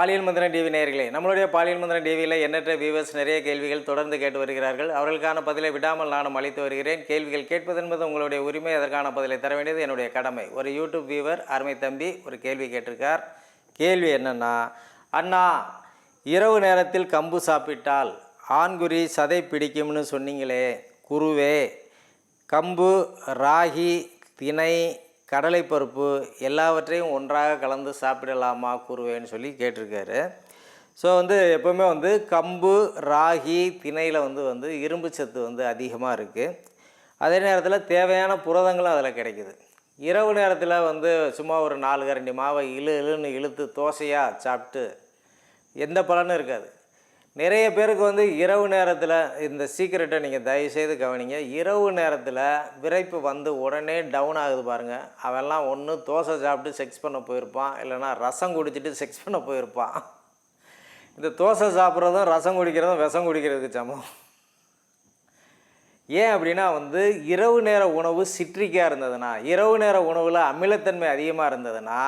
பாலியல் மந்திரன் டிவி நேர்களே நம்மளுடைய பாலியல் மந்திரன் டிவியில் எண்ணற்ற வியூவர்ஸ் நிறைய கேள்விகள் தொடர்ந்து கேட்டு வருகிறார்கள். அவர்களுக்கான பதிலை விடாமல் நானும் அளித்து வருகிறேன். கேள்விகள் கேட்பது என்பது உங்களுடைய உரிமை அதற்கான பதிலை தர வேண்டியது என்னுடைய கடமை. ஒரு யூடியூப் வியூவர் அருமை தம்பி ஒரு கேள்வி கேட்டிருக்கார். கேள்வி என்னென்னா அண்ணா இரவு நேரத்தில் கம்பு சாப்பிட்டால் ஆண்குறி சதை பிடிக்கும்னு சொன்னீங்களே குருவே. கம்பு ராகி திணை கடலைப்பருப்பு எல்லாவற்றையும் ஒன்றாக கலந்து சாப்பிடலாமா கூறுவேன்னு சொல்லி கேட்டிருக்காரு. ஸோ வந்து எப்போவுமே வந்து கம்பு ராகி திணையில் வந்து வந்து இரும்பு சத்து வந்து அதிகமாக இருக்குது அதே நேரத்தில் தேவையான புரதங்களும் அதில் கிடைக்குது. இரவு நேரத்தில் வந்து சும்மா ஒரு நாலு கரண்டி மாவை இழு இழுன்னு இழுத்து தோசையாக சாப்பிட்டு எந்த பலனும் இருக்காது. நிறைய பேருக்கு வந்து இரவு நேரத்தில் இந்த சீக்கிரட்டை நீங்கள் தயவுசெய்து கவனிங்க. இரவு நேரத்தில் விரைப்பு வந்து உடனே டவுன் ஆகுது பாருங்கள் அவெல்லாம் ஒன்று தோசை சாப்பிட்டு செக்ஸ் பண்ண போயிருப்பான். இல்லைன்னா ரசம் குடிச்சிட்டு செக்ஸ் பண்ண போயிருப்பான். இந்த தோசை சாப்பிட்றதும் ரசம் குடிக்கிறதும் விஷம் குடிக்கிறதுக்கு சமம். ஏன் அப்படின்னா வந்து இரவு நேர உணவு சிட்ரிக்காக இருந்ததுன்னா இரவு நேர உணவில் அமிலத்தன்மை அதிகமாக இருந்ததுன்னா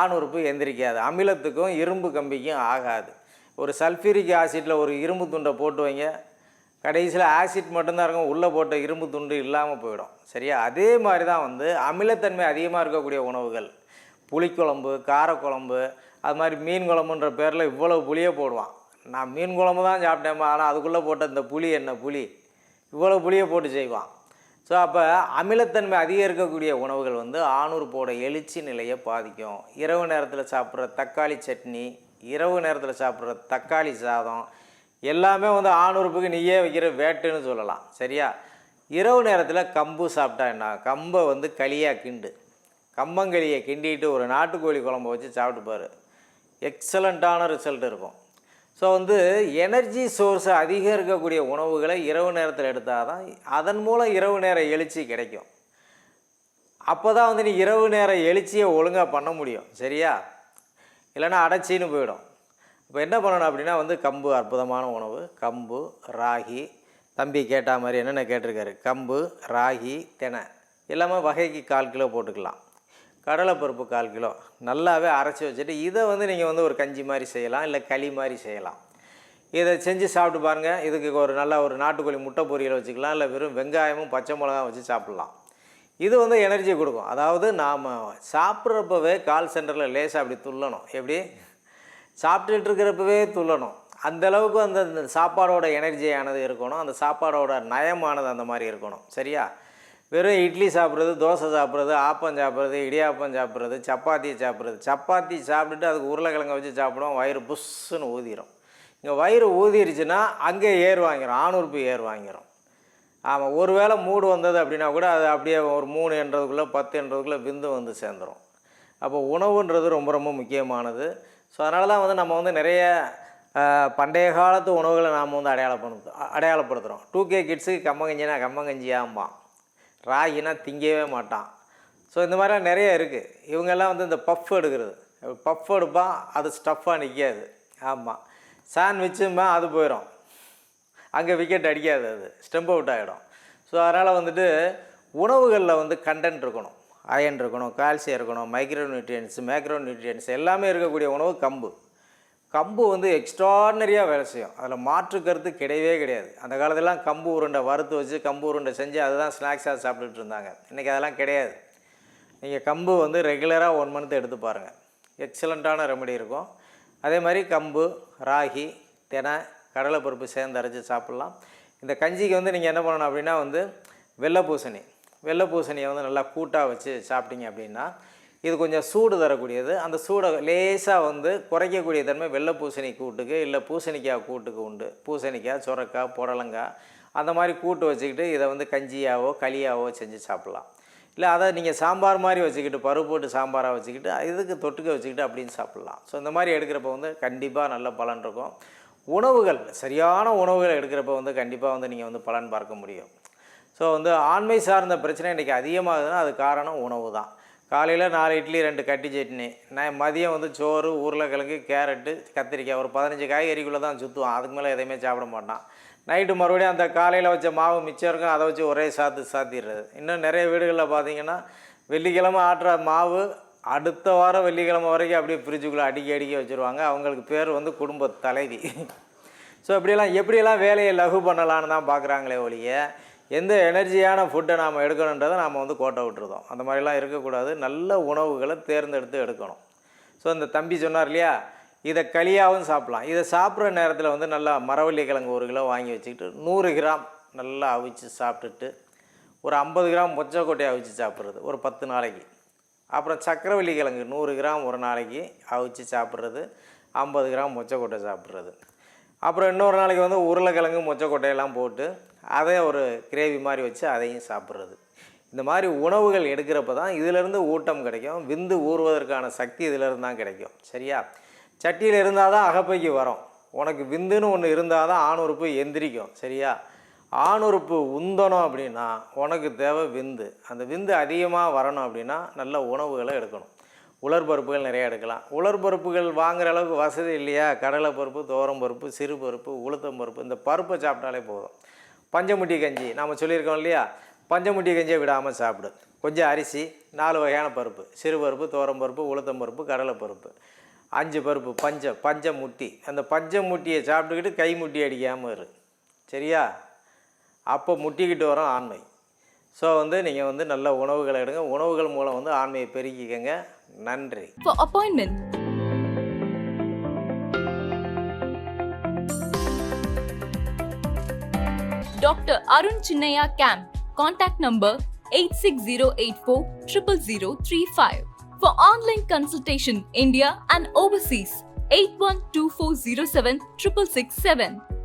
ஆணுறுப்பு எந்திரிக்காது. அமிலத்துக்கும் இரும்பு கம்பிக்கும் ஆகாது. ஒரு சல்ஃபியூரிக் ஆசிட்டில் ஒரு இரும்பு துண்டை போட்டு வைங்க. கடைசியில் ஆசிட் மட்டும்தான் இருக்கும் உள்ளே போட்ட இரும்பு துண்டு இல்லாமல் போயிடும். சரியா? அதே மாதிரி தான் வந்து அமிலத்தன்மை அதிகமாக இருக்கக்கூடிய உணவுகள். புளிக்குழம்பு காரக்குழம்பு அது மாதிரி மீன் குழம்புன்ற பேரில் இவ்வளவு புளியை போடுவான். நான் மீன் குழம்பு தான் சாப்பிட்டேன் ஆனால் அதுக்குள்ளே போட்ட இந்த புளி என்ன புளி? இவ்வளோ புளியை போட்டு செய்வான். ஸோ அப்போ அமிலத்தன்மை அதிகம் இருக்கக்கூடிய உணவுகள் வந்து ஆணுறுப்போட எழுச்சி நிலையை பாதிக்கும். இரவு நேரத்தில் சாப்பிட்ற தக்காளி சட்னி இரவு நேரத்தில் சாப்பிட்ற தக்காளி சாதம் எல்லாமே வந்து ஆணுறுப்புக்கு நீயே வைக்கிற வேட்டுன்னு சொல்லலாம். சரியா? இரவு நேரத்தில் கம்பு சாப்பிட்டா என்ன? கம்பை வந்து களியாக கிண்டு. கம்பங்களியை கிண்டிட்டு ஒரு நாட்டுக்கோழி குழம்பு வச்சு சாப்பிட்டுப்பார் எக்ஸலண்ட்டான ரிசல்ட் இருக்கும். ஸோ வந்து எனர்ஜி சோர்ஸ் அதிகம் இருக்கக்கூடிய உணவுகளை இரவு நேரத்தில் எடுத்தால் தான் அதன் மூலம் இரவு நேர எழுச்சி கிடைக்கும். அப்போ தான் வந்து நீ இரவு நேர எழுச்சியை ஒழுங்காக பண்ண முடியும். சரியா? இல்லைன்னா அடைச்சின்னு போயிடும். இப்போ என்ன பண்ணணும் அப்படின்னா வந்து கம்பு அற்புதமான உணவு கம்பு ராகி. தம்பி கேட்ட மாதிரி என்னென்ன கேட்டிருக்காரு? கம்பு ராகி தினை. எல்லாமே வகைக்கு கால் கிலோ போட்டுக்கலாம். கடலைப்பருப்பு கால் கிலோ. நல்லாவே அரைச்சி வச்சுட்டு இதை வந்து நீங்கள் வந்து ஒரு கஞ்சி மாதிரி செய்யலாம் இல்லை களி மாதிரி செய்யலாம். இதை செஞ்சு சாப்பிட்டு பாருங்கள் இதுக்கு ஒரு நல்ல ஒரு நாட்டுக்கோழி முட்டை பொரியல் வச்சுக்கலாம் இல்லை வெறும் வெங்காயமும் பச்சை மிளகாயும் வச்சு சாப்பிட்லாம். இது வந்து எனர்ஜி கொடுக்கும். அதாவது நாம் சாப்பிட்றப்பவே கால் சென்டரில் லேசாக அப்படி துள்ளணும். எப்படி? சாப்பிட்டுட்டு இருக்கிறப்பவே துள்ளணும். அந்த அளவுக்கு அந்த சாப்பாடோட எனர்ஜியானது இருக்கணும். அந்த சாப்பாடோட நயமானது அந்த மாதிரி இருக்கணும். சரியா? வெறும் இட்லி சாப்பிட்றது தோசை சாப்பிட்றது ஆப்பம் சாப்பிட்றது இடியாப்பம் சாப்பிட்றது சப்பாத்தி சாப்பிட்றது. சப்பாத்தி சாப்பிட்டுட்டு அதுக்கு உருளைக்கிழங்க வச்சு சாப்பிடுவோம் வயிறு புஷ்ஷுன்னு ஊதிரும். இங்கே வயிறு ஊதிருச்சுன்னா அங்கே ஏர் வாங்கிறோம் ஆணுறுப்பு ஏர் வாங்கிறோம். ஆமாம் ஒரு வேளை மூடு வந்தது அப்படின்னா கூட அது அப்படியே ஒரு மூணு என்றதுக்குள்ளே பத்து என்றதுக்குள்ளே விந்து வந்து சேர்ந்துடும் அப்போ உணவுன்றது ரொம்ப ரொம்ப முக்கியமானது. ஸோ அதனால தான் வந்து நம்ம வந்து நிறைய பண்டைய காலத்து உணவுகளை நாம் வந்து அடையாளப்படுத்து அடையாளப்படுத்துகிறோம் டூ கே கிட்ஸுக்கு கம்மங்கஞ்சினா கம்மங்கஞ்சியாம்பான் ராகினா திங்கவே மாட்டான். ஸோ இந்த மாதிரிலாம் நிறைய இருக்குது இவங்கெல்லாம் வந்து இந்த பஃப் எடுக்கிறது. பஃப் எடுப்பான் அது ஸ்டஃப்பாக நிற்காது ஆமாம் சாண்ட்விட்சுமா அது போயிடும் அங்கே விக்கெட் அடிக்காது அது. ஸ்டெம்ப் அவுட் ஆகிடும் ஸோ அதனால் வந்துட்டு உணவுகளில் வந்து கண்டென்ட் இருக்கணும். அயன் இருக்கணும் கால்சியம் இருக்கணும் மைக்ரோ நியூட்ரியன்ஸ் மேக்ரோ நியூட்ரியன்ஸ் எல்லாமே இருக்கக்கூடிய உணவு கம்பு. கம்பு வந்து எக்ஸ்ட்ராடனரியாக வேலை செய்யும். அதில் மாற்று கருத்து கிடையவே கிடையாது. அந்த காலத்திலலாம் கம்பு உருண்டை வறுத்து வச்சு கம்பு உருண்டை செஞ்சு அதுதான் ஸ்நாக்ஸாக சாப்பிட்டுட்டு இருந்தாங்க. இன்றைக்கி அதெல்லாம் கிடையாது. நீங்கள் கம்பு வந்து ரெகுலராக ஒன் மந்த் எடுத்து பாருங்கள் எக்ஸலண்ட்டான ரெமடி இருக்கும். அதே மாதிரி கம்பு ராகி தினை கடலைப்பருப்பு சேர்ந்து அரைச்சி சாப்பிட்லாம். இந்த கஞ்சிக்கு வந்து நீங்கள் என்ன பண்ணணும் அப்படின்னா வந்து வெள்ளை பூசணி. வெள்ளை பூசணியை வந்து நல்லா கூட்டாக வச்சு சாப்பிட்டீங்க அப்படின்னா இது கொஞ்சம் சூடு தரக்கூடியது. அந்த சூடை லேசாக வந்து குறைக்கக்கூடிய தன்மை வெள்ளை பூசணி கூட்டுக்கு இல்லை பூசணிக்காய் கூட்டுக்கு உண்டு. பூசணிக்காய் சுரக்காய் புடலங்காய் அந்த மாதிரி கூட்டு வச்சுக்கிட்டு இதை வந்து கஞ்சியாவோ களியாவோ செஞ்சு சாப்பிட்லாம். இல்லை அதை நீங்கள் சாம்பார் மாதிரி வச்சுக்கிட்டு பருப்பு போட்டு சாம்பாராக வச்சுக்கிட்டு இதுக்கு தொட்டுக்க வச்சுக்கிட்டு அப்படின்னு சாப்பிட்லாம். ஸோ இந்த மாதிரி எடுக்கிறப்ப வந்து கண்டிப்பாக நல்ல பலன் இருக்கும். உணவுகள் சரியான உணவுகளை எடுக்கிறப்ப வந்து கண்டிப்பாக வந்து நீங்கள் வந்து பலன் பார்க்க முடியும். ஸோ வந்து ஆண்மை சார்ந்த பிரச்சனை இன்றைக்கி அதிகமாகுதுன்னா அது காரணம் உணவு தான். காலையில் நாலு இட்லி ரெண்டு கட்டி சட்னி. நான் மதியம் வந்து சோறு உருளைக்கிழங்கு கேரட்டு கத்திரிக்காய். ஒரு பதினஞ்சு காய்கறிக்குள்ளே தான் சுற்றுவான் அதுக்கு மேலே எதையுமே சாப்பிட மாட்டான். நைட்டு மறுபடியும் அந்த காலையில் வச்ச மாவு மிச்சம் இருக்கும். அதை வச்சு ஒரே சாத்து சாத்திடுறது. இன்னும் நிறைய வீடுகளில் பார்த்தீங்கன்னா வெள்ளிக்கிழமை ஆட்டுற மாவு அடுத்த வாரம் வெள்ளிக்கிழமை வரைக்கும் அப்படியே ஃப்ரிட்ஜுக்குள்ளே அடிக்கி அடிக்க வச்சுருவாங்க. அவங்களுக்கு பேர் வந்து குடும்ப தலைவி. ஸோ இப்படியெல்லாம் எப்படியெல்லாம் வேலையை லகு பண்ணலான்னு தான் பார்க்குறாங்களே ஒழிய எந்த எனர்ஜியான ஃபுட்டை நாம் எடுக்கணுன்றதை நாம் வந்து கோட்டை விட்டுருதோம். அந்த மாதிரிலாம் இருக்கக்கூடாது. நல்ல உணவுகளை தேர்ந்தெடுத்து எடுக்கணும். ஸோ இந்த தம்பி சொன்னார் இல்லையா இதை களியாகவும் சாப்பிட்லாம். இதை சாப்பிட்ற நேரத்தில் வந்து நல்லா மரவள்ளி கிழங்கு ஒரு கிலோ வாங்கி வச்சுக்கிட்டு நூறு கிராம் நல்லா அவிச்சு சாப்பிட்டுட்டு ஒரு ஐம்பது கிராம் மொச்சக்கொட்டையை அவிச்சு சாப்பிட்றது ஒரு பத்து நாளைக்கு. அப்புறம் சக்கரவள்ளி கிழங்கு நூறு கிராம் ஒரு நாளைக்கு அவிச்சு சாப்பிட்றது ஐம்பது கிராம் மொச்சக்கொட்டை சாப்பிட்றது. அப்புறம் இன்னொரு நாளைக்கு வந்து உருளைக்கிழங்கு மொச்சக்கொட்டையெல்லாம் போட்டு அதை ஒரு கிரேவி மாதிரி வச்சு அதையும் சாப்பிட்றது. இந்த மாதிரி உணவுகள் எடுக்கிறப்ப தான் இதிலிருந்து ஊட்டம் கிடைக்கும் விந்து ஊறுவதற்கான சக்தி இதிலிருந்து தான் கிடைக்கும். சரியா? சட்டியில் இருந்தால் தான் அகப்பைக்கு வரும். உனக்கு விந்துன்னு ஒன்று இருந்தால் தான் ஆணுறுப்பு எந்திரிக்கும். சரியா? ஆணுறுப்பு உந்தணும் அப்படின்னா உனக்கு தேவை விந்து. அந்த விந்து அதிகமாக வரணும் அப்படின்னா நல்ல உணவுகளை எடுக்கணும். உலர்பருப்புகள் நிறையா எடுக்கலாம். உலர்பருப்புகள் வாங்குற அளவுக்கு வசதி இல்லையா? கடலை பருப்பு துவரம் பருப்பு சிறு பருப்பு உளுத்தம் பருப்பு இந்த பருப்பை சாப்பிட்டாலே போதும். பஞ்சமுட்டி கஞ்சி நாம் சொல்லியிருக்கோம் இல்லையா? பஞ்சமுட்டி கஞ்சியை விடாமல் சாப்பிடு. கொஞ்சம் அரிசி நாலு வகையான பருப்பு. சிறு பருப்பு துவரம் பருப்பு உளுத்தம் பருப்பு கடலை பருப்பு. அஞ்சு பருப்பு பஞ்ச பஞ்ச முட்டி அந்த பஞ்ச முட்டியை சாப்பிட்டுக்கிட்டு கை முட்டி அடிக்காமல் இரு. சரியா? அப்போ முட்டிக்கிட்டு வரும் ஆண்மை. ஸோ வந்து நீங்கள் வந்து நல்ல உணவுகளை எடுங்க. உணவுகள் மூலம் வந்து ஆண்மையை பெருக்கிக்கங்க. நன்றி. Appointment doctor Arun Chinnaiya camp contact number eight six zero eight four triple zero three five for online consultation India and overseas eight one two four zero seven triple six seven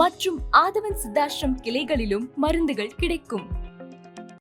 மற்றும் ஆதவன் சித்தாஷ்ரம் கிளைகளிலும் மருந்துகள் கிடைக்கும்.